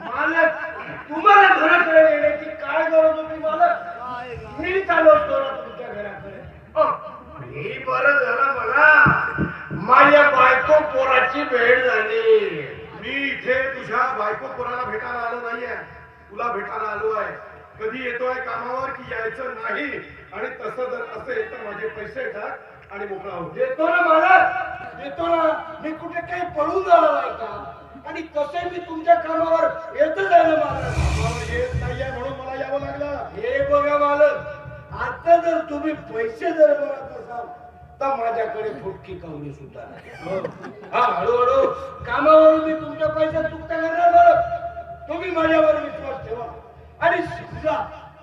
मालक तुम्हाला घराकडे येण्याची काय गरज होती मालक मी चालू असतो ना तुमच्या घराकडे हे बरं झालं मला. माझ्या बायको पोराची भेट झाली मी इथे तुझ्या बायको पोराला भेटायला आलो नाहीये. तुला भेटायला आलो आहे. कधी येतोय कामावर की यायचं नाही आणि तसं जर असेल तर माझे पैसे टाक आणि मोकळा हो. देतो ना मालक देतो ना? मी कुठे काही पळून जाणार आहे का? आणि तसे मी तुमच्या कामावर ना मालक कामावर येत नाहीये म्हणून मला यावं लागलं. हे बघा मालक आता जर तुम्ही पैसे जर बनत असाल तर माझ्याकडे फुटकी कवडी सुद्धा नाही. हा. हळूहळू. कामावरून मी तुमच्या पैशात चुकता करणार मालक तुम्ही माझ्यावर समजा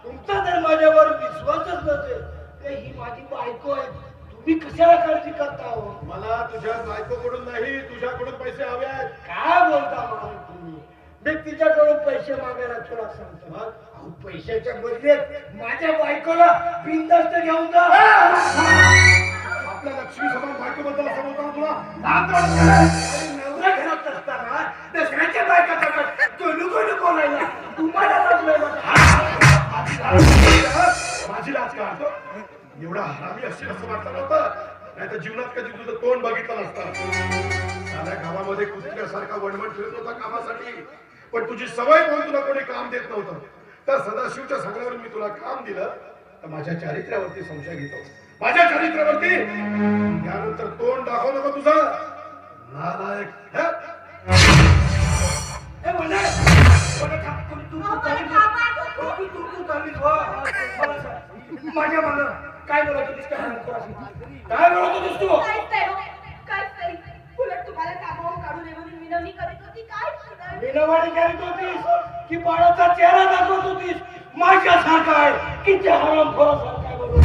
तुमचा जर माझ्यावर विश्वासच नसेल. तर ही माझी बायको आहे. तुम्ही कशाला काळजी करता हो? मला तुझ्या बायकोकडून नाही तुझ्याकडून पैसे हवे आहेत. काय बोलता मालक तुम्ही? मी तिच्याकडून पैसे मागायला तुला सांगतो. मग? अहो, पैशाच्या बदल्यात माझ्या बायकोला बिनधास्त घेऊन जा. आपल्या लक्ष्मी समान बायकोबद्दल असं बोलताना तुला आणि नवरा घरात असताना दुसऱ्याच्या बायका गोलू नशीब असं वाटलं नव्हतं नाही तर जीवनात कधी तुझं तोंड बघितलं नसतं साऱ्या गावामध्ये कुत्र्यासारखा वणवण फिरत होता कामासाठी पण तुझी सवय म्हणून तुला कोणी काम देत नव्हतं तर सदाशिवच्या सांगण्यावर मी तुला काम दिलं तर माझ्या चारित्र्यावरती संशय घेतो माझ्या चारित्र्यावरती त्यानंतर तोंड दाखव नको तुझं नालायक माझ्या मला माझ्या काय बोलत होतीस काय म्हणत होतीस? काय बोलत होतीस तू काहीच नाही हो, काहीच नाही. उलट तुम्हाला कामावर काढू नये म्हणून विनवणी करत होती. काय करणार? विनवाणी करीत होतीस की बाळाचा चेहरा दाखवत होतीस माझ्यासारखा आहे की ते हरामखोरासारखा आहे बरोबर.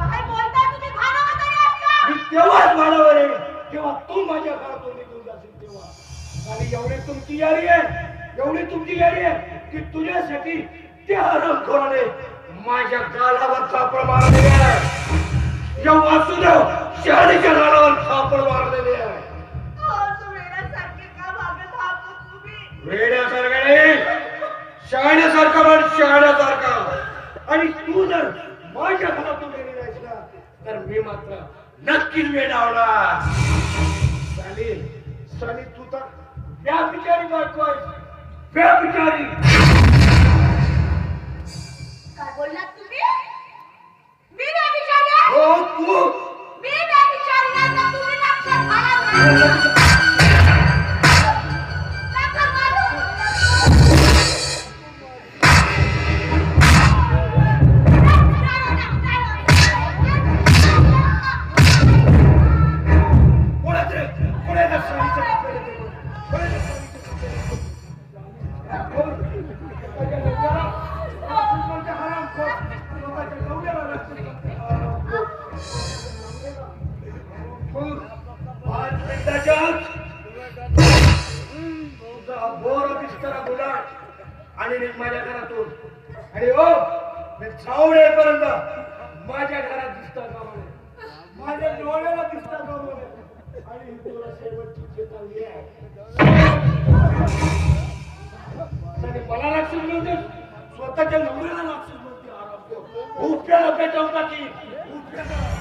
काय बोलताय तुम्ही? भानावर तरी असता. मी तेव्हाच मानावर आहे जेव्हा तू माझ्या घरातून निघून जाशील तेव्हा आणि एवढी तुमची यारी आहे एवढी तुमची यारी आहे की तुझ्यासाठी ते हरामखोराने माझ्या गालावर चापड मारलेली आहे. या वासुदेव शहरीच्या गालावर चापड मारलेली आहे. वेड्यासारखे हो नाही. शहाण्यासारखा आणि तू जर माझ्या घरातून गेली नाहीस ना तर मी मात्र नक्कीच वेडावणार. चालेल चालेल तू तर त्या बिचारी बायको त्या बिचारी काय बोललात तुम्ही? मी व्यभिचारी आहे? हो तू मी व्यभिचारी आहे तर तुम्ही लक्षात घाला. बोर आणि निघ माझ्या घरातून. आणि ओ मी चावड येईपर्यंत माझ्या घरात दिसता का म्हणे माझ्या डोळ्याला दिसता का म्हणे आणि तुला शेवटची चेतावणी आहे. मला लक्षात मिळते स्वतःच्या नवऱ्याला लक्षात मिळते आराम लोकांच्या होता की उपट्याला